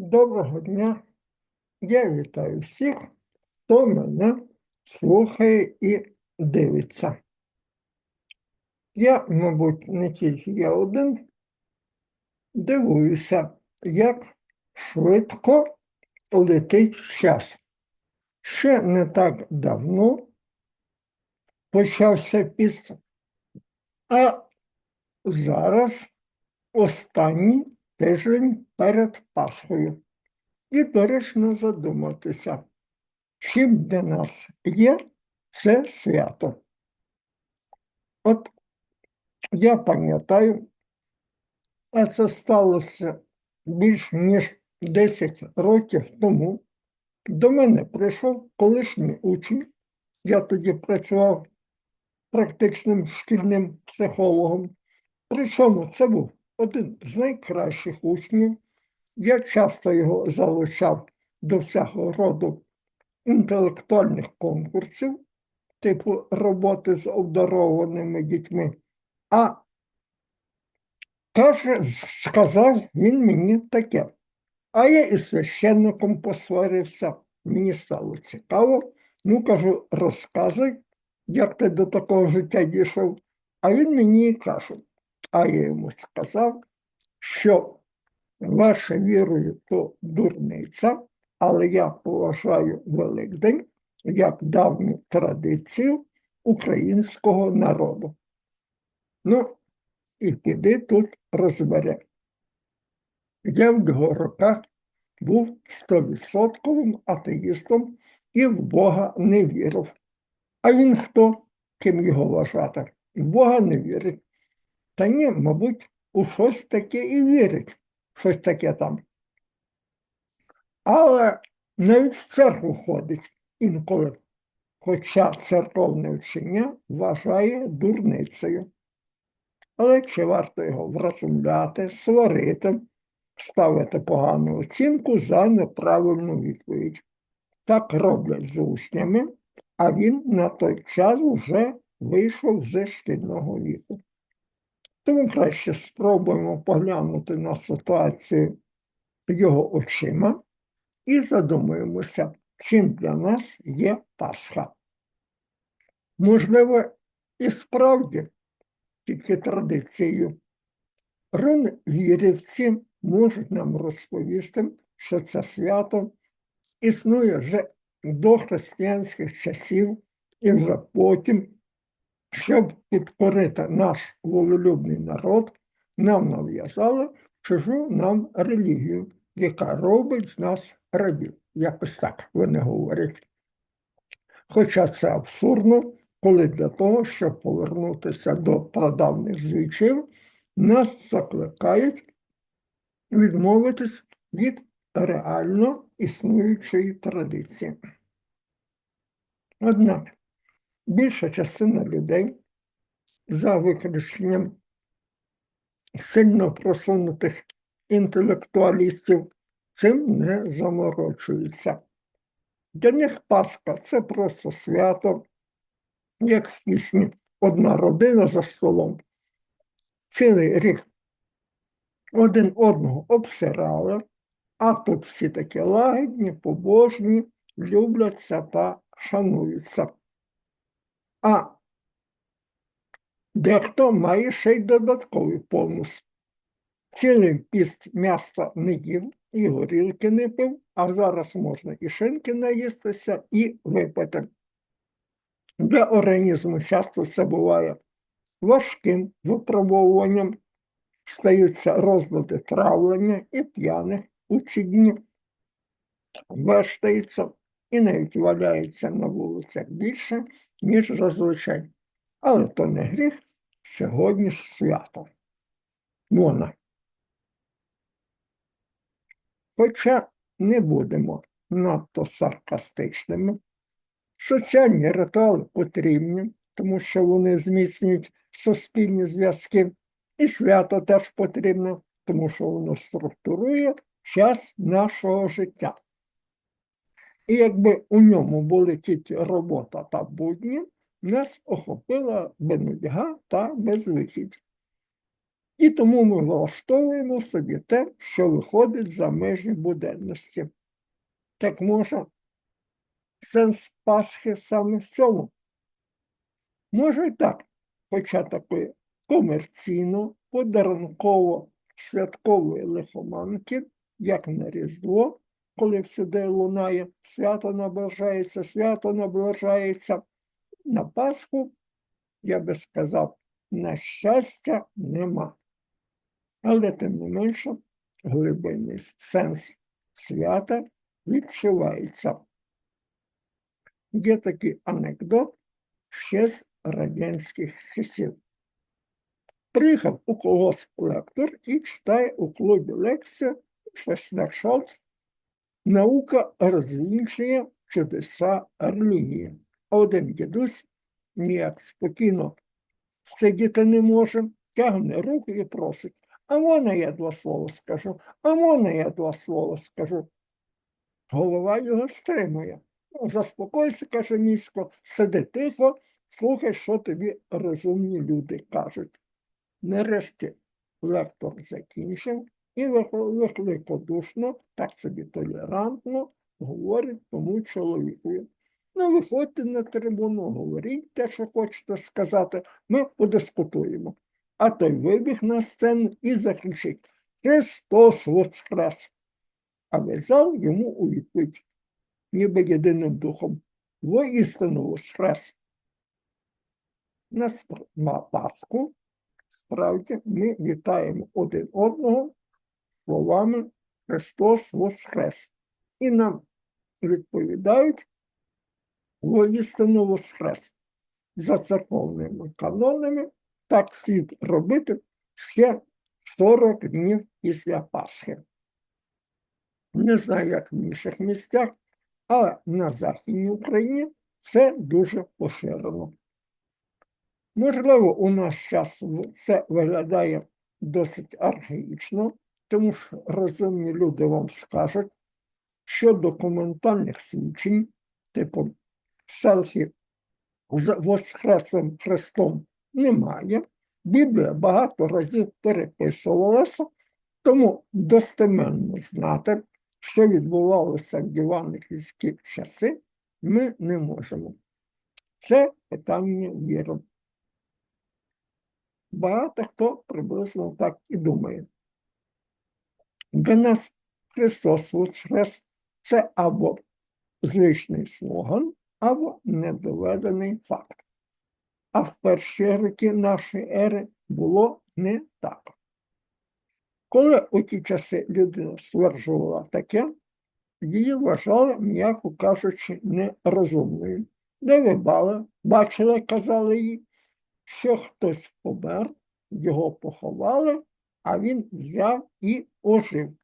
Доброго дня. Я вітаю всіх, хто мене слухає і дивиться. Я, мабуть, не тільки я один, дивуюся, як швидко летить час. Ще не так давно почався піст, а зараз останній тиждень перед Пасхою. І доречно задуматися, чим для нас є це свято. От я пам'ятаю, а це сталося більш ніж 10 років тому. До мене прийшов колишній учень. Я тоді працював практичним шкільним психологом. Причому це був один з найкращих учнів. Я часто його залучав до всякого роду інтелектуальних конкурсів, типу роботи з обдарованими дітьми. А каже, сказав він мені таке. А я із священником посварився. Мені стало цікаво. Ну, кажу, розказуй, як ти до такого життя дійшов. А він мені каже, а я йому сказав, що ваша вірою то дурниця, але я поважаю Великдень як давню традицію українського народу. Ну, і піди тут розбере. Я в його роках був стовідсотковим атеїстом і в Бога не вірив. А він хто? Ким його вважати? В Бога не вірить. Та ні, мабуть, у щось таке і вірить, щось таке там. Але навіть в церкву ходить інколи, хоча церковне вчення вважає дурницею. Але чи варто його вразумляти, сварити, ставити погану оцінку за неправильну відповідь? Так роблять з учнями, а він на той час вже вийшов з шкільного віку. Тому краще спробуємо поглянути на ситуацію його очима і задумаємося, чим для нас є Пасха. Можливо, і справді тільки традицією. вірівці можуть нам розповісти, що це свято існує з дохристиянських часів і вже потім щоб підкорити наш волелюбний народ, нам нав'язали чужу нам релігію, яка робить з нас рабів. Якось так вони говорять. Хоча це абсурдно, коли для того, щоб повернутися до прадавних звичаїв, нас закликають відмовитись від реально існуючої традиції. Однак більша частина людей, за виключенням сильно просунутих інтелектуалістів, цим не заморочуються. Для них Пасха це просто свято, як в пісні одна родина за столом. Цілий рік один одного обсирали, а тут всі такі лагідні, побожні, любляться та шануються. А дехто має ще й додатковий бонус. Цілий піст м'яса не їв і горілки не пив, а зараз можна і шинки наїстися, і випити. Для організму часто це буває важким випробовуванням, стаються розлади травлення і п'яних у ці дні, вештаються і навіть валяються на вулицях більше, ніж зазвичай. Але то не гріх, сьогодні ж свято. Мона. Хоча не будемо надто саркастичними, соціальні ритуали потрібні, тому що вони зміцнюють суспільні зв'язки, і свято теж потрібне, тому що воно структурує час нашого життя. І якби у ньому були тільки робота та будні, нас охопила бенудьга та безвихідь. І тому ми влаштовуємо собі те, що виходить за межі буденності. Так може, сенс Пасхи саме в цьому? Може і так, хоча такої комерційно, подарунково святкової лихоманки, як на Різдво, коли всюди лунає, свято наближається, свято наближається. На Пасху, я би сказав, на щастя нема. Але тим не менше, глибинний сенс свята відчувається. Є такий анекдот ще з радянських часів. Приїхав у когось лектор і читає у клубі лекцію щось на кшталт Наука розвінчує чудеса релігії. А один дідусь ніяк спокійно сидіти не може, тягне руку і просить. А можна я два слова скажу, а можна я два слова скажу. Голова його стримує. Ну, заспокойся, каже місько, сиди тихо, слухай, що тобі розумні люди кажуть. Нарешті лектор закінчив і великодушно, так собі толерантно говорить тому чоловікові. Ну, виходьте на трибуну, говоріть те, що хочете сказати, ми подискутуємо. А той вибіг на сцену і закричить Христос Воскрес! А зал йому у відповідь, ніби єдиним духом, воістину Воскрес! На Пасху справді ми вітаємо один одного словами Христос Воскрес. І нам відповідають воістину Воскрес. За церковними канонами так слід робити ще 40 днів після Пасхи. Не знаю, як в інших місцях, але на Західній Україні це дуже поширено. Можливо, у наш час це виглядає досить архаїчно, тому що розумні люди вам скажуть, що документальних свідчень, типу селфі з Воскреслим Христом немає. Біблія багато разів переписувалася, тому достеменно знати, що відбувалося в євангельські часи, ми не можемо. Це питання віри. Багато хто приблизно так і думає. Для нас Христос Воскрес це або звичний слоган, або недоведений факт. А в перші роки нашої ери було не так. Коли у ті часи людина стверджувала таке, її вважали, м'яко кажучи, нерозумною. Де вибали, бачили, казали їй, що хтось помер, його поховали, а він взяв і ожив.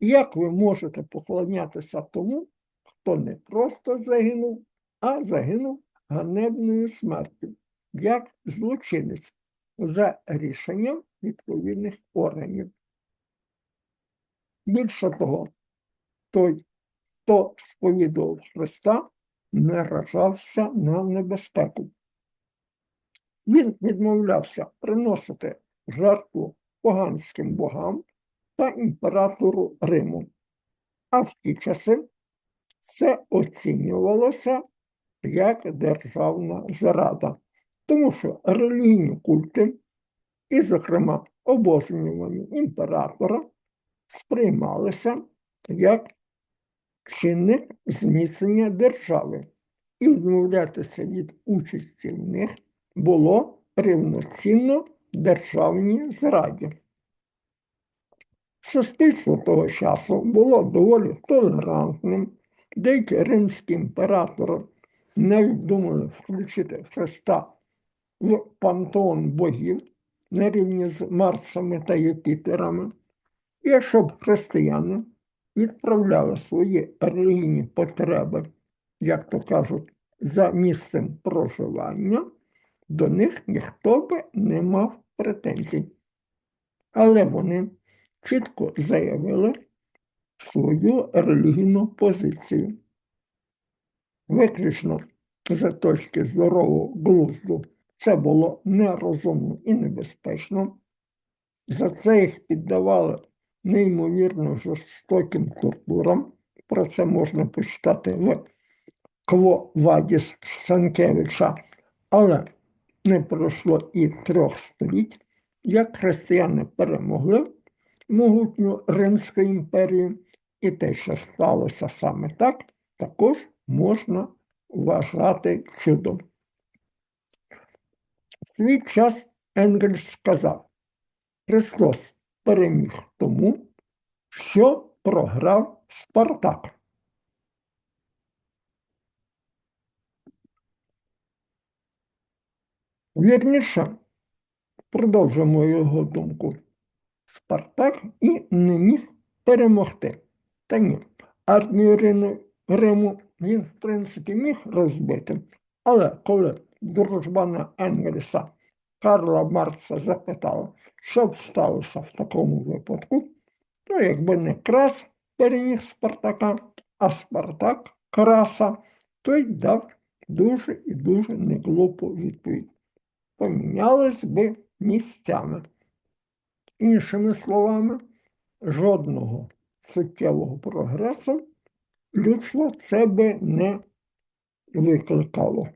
Як ви можете поклонятися тому, хто не просто загинув, а загинув ганебною смертю, як злочинець за рішенням відповідних органів. Більше того, той, хто сповідував Христа, наражався на небезпеку. Він відмовлявся приносити жертву поганським богам та імператору Риму. А в ті часи це оцінювалося як державна зрада, тому що релігійні культи, і, зокрема, обожнювання імператора, сприймалися як чинник зміцнення держави, і відмовлятися від участі в них було рівноцінно державній зраді. Суспільство того часу було доволі толерантним. Деякі римські імператори навіть думали включити Христа в пантеон богів на рівні з Марсами та Юпітерами. І щоб християни відправляли свої релігійні потреби, як то кажуть, за місцем проживання, до них ніхто би не мав претензій. Але вони чітко заявили свою релігійну позицію. Виключно за точки здорового глузду це було нерозумно і небезпечно. За це їх піддавали неймовірно жорстоким тортурам. Про це можна почитати в Кво Вадіс Санкевича. Але не пройшло і трьох століть, як християни перемогли могутню Римську імперію, і те, що сталося саме так, також можна вважати чудом. В свій час Енгельс сказав, Христос переміг тому, що програв Спартак. Вірніше, продовжимо його думку. Спартак і не міг перемогти. Та ні, армію Риму він, в принципі, міг розбити. Але коли дружбана Енгельса Карла Маркса запитала, що б сталося в такому випадку, то якби не крас переміг Спартака, а Спартак краса, той дав дуже і дуже неглупу відповідь. Помінялись би місцями. Іншими словами, жодного суттєвого прогресу людство це би не викликало.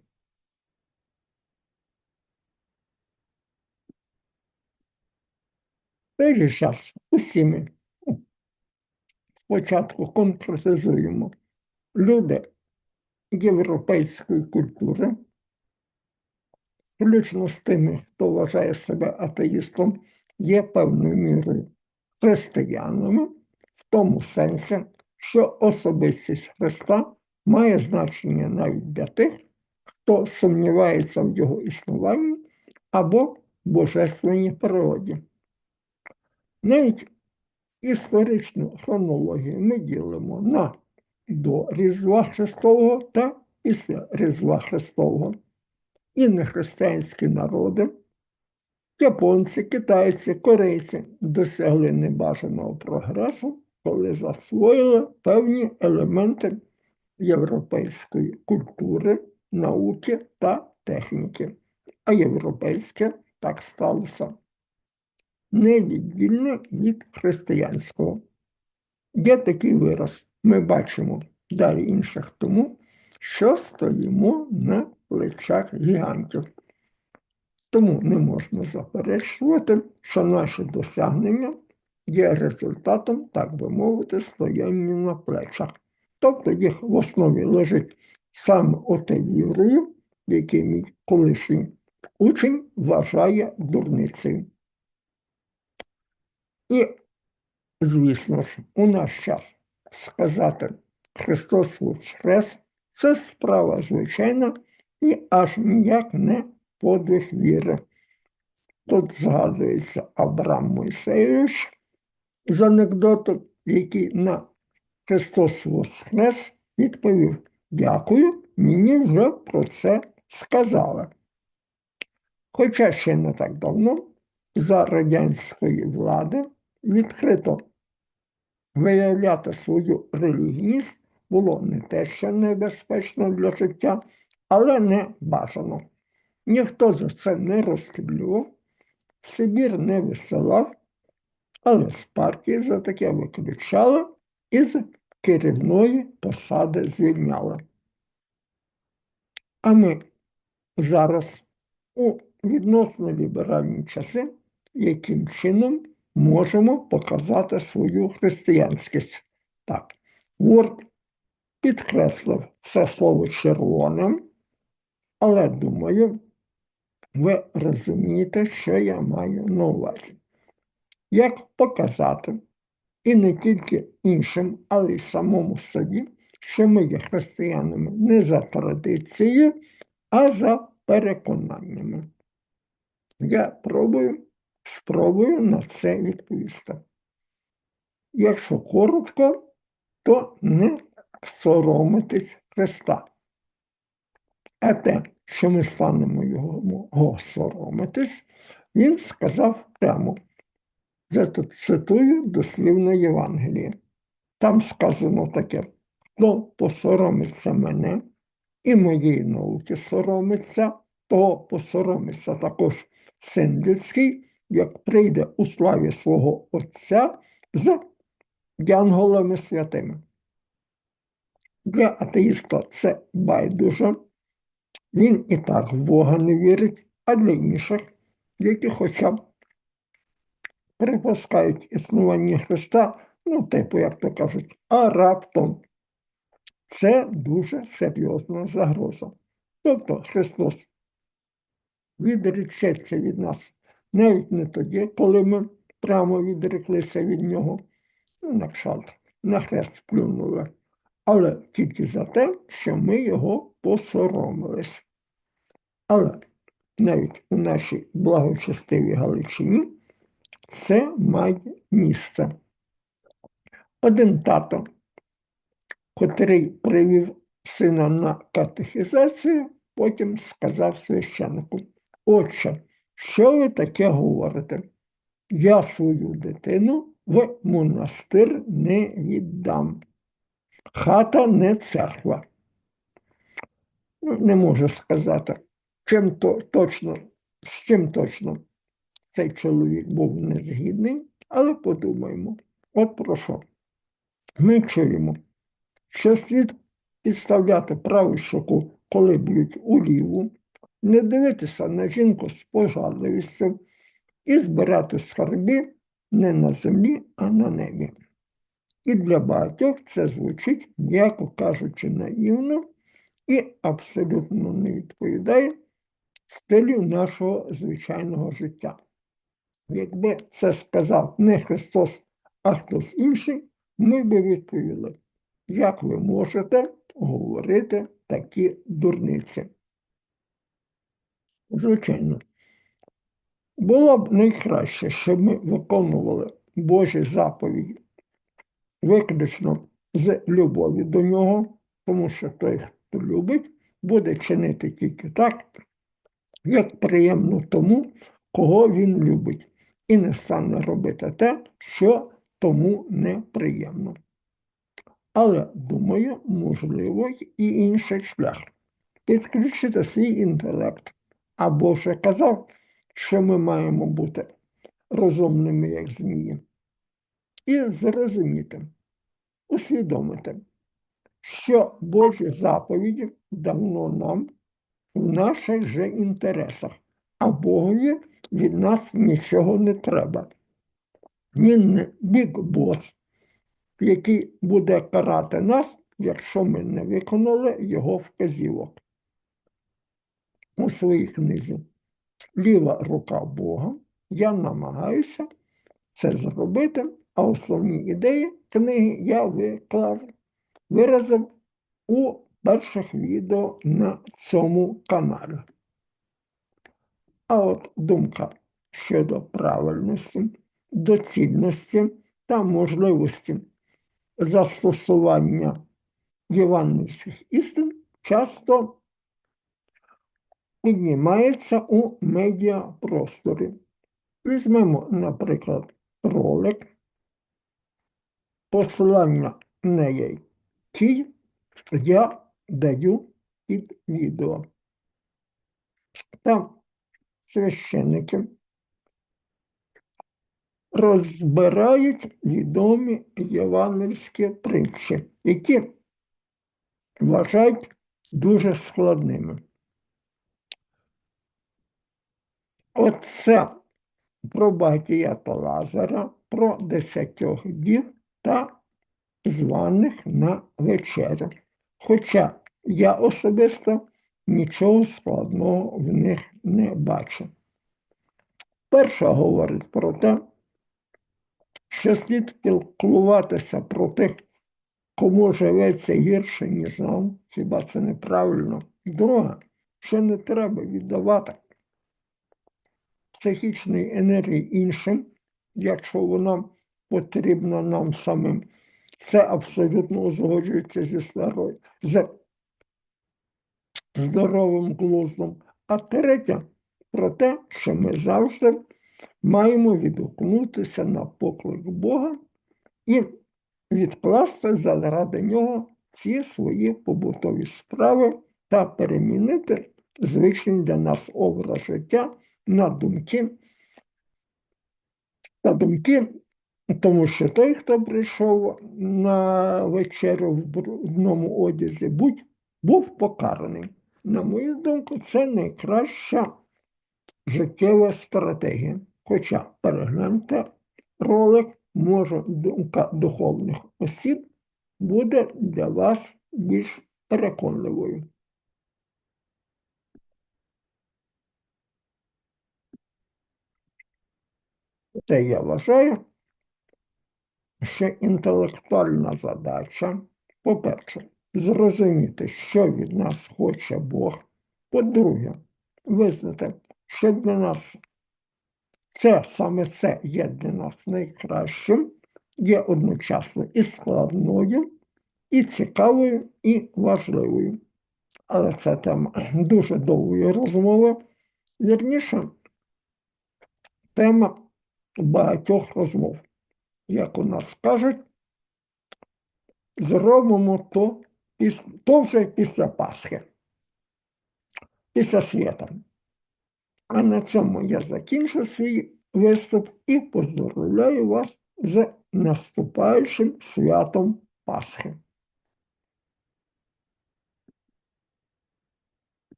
Той же час усі ми спочатку конкретизуємо люди європейської культури, включно з тими, хто вважає себе атеїстом, є певною мірою християнами, в тому сенсі, що особистість Христа має значення навіть для тих, хто сумнівається в його існуванні або божественній природі. Навіть історичну хронологію ми ділимо на до Різдва Христового та після Різдва Христового. І нехристиянські народи, японці, китайці, корейці досягли небажаного прогресу, коли засвоїли певні елементи європейської культури, науки та техніки. А європейське так сталося невіддільно від християнського. Є такий вираз. Ми бачимо далі інших тому, що стоїмо на плечах гігантів. Тому не можна заперечувати, що наші досягнення є результатом, так би мовити, стояння на плечах. Тобто їх в основі лежить саме оте вірою, який мій колишній учень вважає дурницею. І, звісно ж, у наш час сказати Христос Воскрес це справа звичайна і аж ніяк не подвиг віри. Тут згадується Абрам Мойсеєвич з анекдоту, який на Христос Воскрес відповів: Дякую, мені вже про це сказали. Хоча ще не так давно за радянської влади відкрито виявляти свою релігійність було не те, що небезпечно для життя, але не бажано. Ніхто за це не розстрілював, Сибір не висилав, але з партії за таке виключали і з керівної посади звільняли. А ми зараз у відносно ліберальні часи, яким чином можемо показати свою християнськість. Так, Word підкреслив це слово червоним, але думаю, ви розумієте, що я маю на увазі. Як показати, і не тільки іншим, але й самому собі, що ми є християнами не за традицією, а за переконаннями. Я пробую Спробую на це відповісти. Якщо коротко, то не соромитись Христа. А те, що ми станемо його соромитись, він сказав прямо. Цитую дослівно Євангеліє. Там сказано таке: хто посоромиться мене і моєї науки соромиться, то посоромиться також син людський як прийде у славі свого Отця з янголами святими. Для атеїста це байдуже. Він і так в Бога не вірить, а для інших, які хоча б припускають існування Христа, ну, типу, як то кажуть, а раптом. Це дуже серйозна загроза. Тобто Христос відречеться від нас навіть не тоді, коли ми прямо відреклися від Нього, ну, на кшалт, на хрест плюнули, але тільки за те, що ми його посоромились. Але навіть у нашій благочестивій Галичині це має місце. Один тато, котрий привів сина на катехізацію, потім сказав священнику, отче, що ви таке говорите? Я свою дитину в монастир не віддам. Хата не церква. Ну, Не можу сказати, чим то точно, з чим точно цей чоловік був незгідний, але подумаємо, от про що. Ми чуємо, що слід підставляти праву щоку, коли б'ють у ліву, не дивитися на жінку з пожадливістю і збирати скарби не на землі, а на небі. І для багатьох це звучить, м'яко кажучи, наївно і абсолютно не відповідає стилю нашого звичайного життя. Якби це сказав не Христос, а хтось інший, ми би відповіли, як ви можете говорити такі дурниці. Звичайно, було б найкраще, щоб ми виконували Божі заповіді виключно з любові до нього, тому що той, хто любить, буде чинити тільки так, як приємно тому, кого він любить, і не стане робити те, що тому неприємно. Але, думаю, можливо, і інший шлях підключити свій інтелект. А Боже казав, що ми маємо бути розумними, як змії, і зрозуміти, усвідомити, що Божі заповіді давно нам в наших же інтересах, а Богові від нас нічого не треба. Він не бік бос, який буде карати нас, якщо ми не виконали його вказівок. У своїй книзі Ліва рука Бога я намагаюся це зробити, а основні ідеї книги я виклав, виразив у перших відео на цьому каналі. А от думка щодо правильності, доцільності та можливості застосування євангельських істин часто піднімається у медіапросторі. Візьмемо, наприклад, ролик, посилання на який я даю під відео. Там священники розбирають відомі євангельські притчі, які вважають дуже складними. Оце про багатія Лазара, про десятьох дів та званих на вечерю. Хоча я особисто нічого складного в них не бачу. Перша говорить про те, що слід піклуватися про тих, кому живеться гірше, ніж нам, хіба це неправильно. Друга, що не треба віддавати психічної енергії іншим, якщо вона потрібна нам самим. Це абсолютно узгоджується зі старою, з здоровим глуздом. А третє про те, що ми завжди маємо відгукнутися на поклик Бога і відкласти заради нього всі свої побутові справи та перемінити звичний для нас образ життя на думки та думки, тому що той, хто прийшов на вечерю в брудному одязі, був покараний. На мою думку, це найкраща життєва стратегія. Хоча перегляньте ролик, може думка духовних осіб буде для вас більш переконливою. Те я вважаю, що інтелектуальна задача, по-перше, зрозуміти, що від нас хоче Бог. По-друге, визнати, що для нас це саме це є для нас найкращим, є одночасно і складною, і цікавою, і важливою. Але це тема дуже довгої розмови. Вірніше, тема багатьох розмов. Як у нас кажуть, зробимо то, то вже після Пасхи, після свята. А на цьому я закінчу свій виступ і поздоровляю вас з наступаючим святом Пасхи.